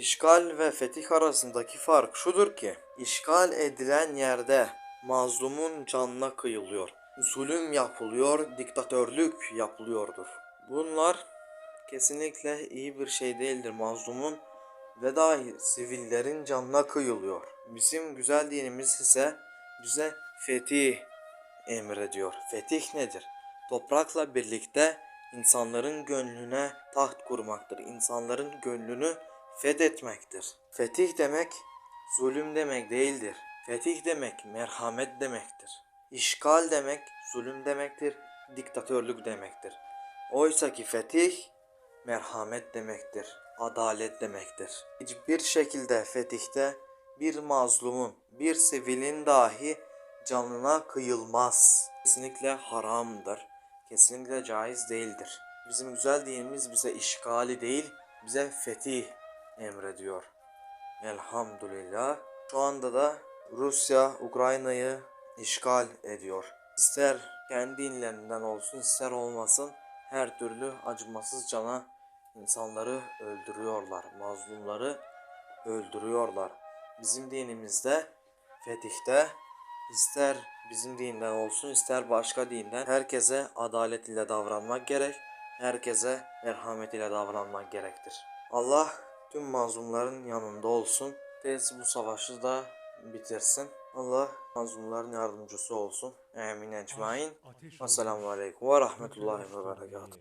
İşgal ve fetih arasındaki fark şudur ki, işgal edilen yerde mazlumun canına kıyılıyor. Zulüm yapılıyor, diktatörlük yapılıyordur. Bunlar kesinlikle iyi bir şey değildir mazlumun ve dahi sivillerin canına kıyılıyor. Bizim güzel dinimiz ise bize fetih emrediyor. Fetih nedir? Toprakla birlikte insanların gönlüne taht kurmaktır. İnsanların gönlünü fethetmektir. Fetih demek zulüm demek değildir. Fetih demek merhamet demektir. İşgal demek zulüm demektir. Diktatörlük demektir. Oysa ki fetih merhamet demektir. Adalet demektir. Hiçbir şekilde fetihte bir mazlumun, bir sivilin dahi canına kıyılmaz. Kesinlikle haramdır. Kesinlikle caiz değildir. Bizim güzel dinimiz bize işgali değil, bize fetih emrediyor. Elhamdülillah. Şu anda da Rusya Ukrayna'yı işgal ediyor. İster kendi inlerinden olsun ister olmasın her türlü acımasız cana insanları öldürüyorlar. Mazlumları öldürüyorlar. Bizim dinimizde fetihte ister bizim dinden olsun ister başka dinden herkese adalet ile davranmak gerek. Herkese merhamet ile davranmak gerektir. Allah tüm mazlumların yanında olsun. Tez bu savaşı da bitirsin. Allah mazlumların yardımcısı olsun. Amin ecmain. Esselamu Aleyküm ve Rahmetullahi ve Berekatuhu.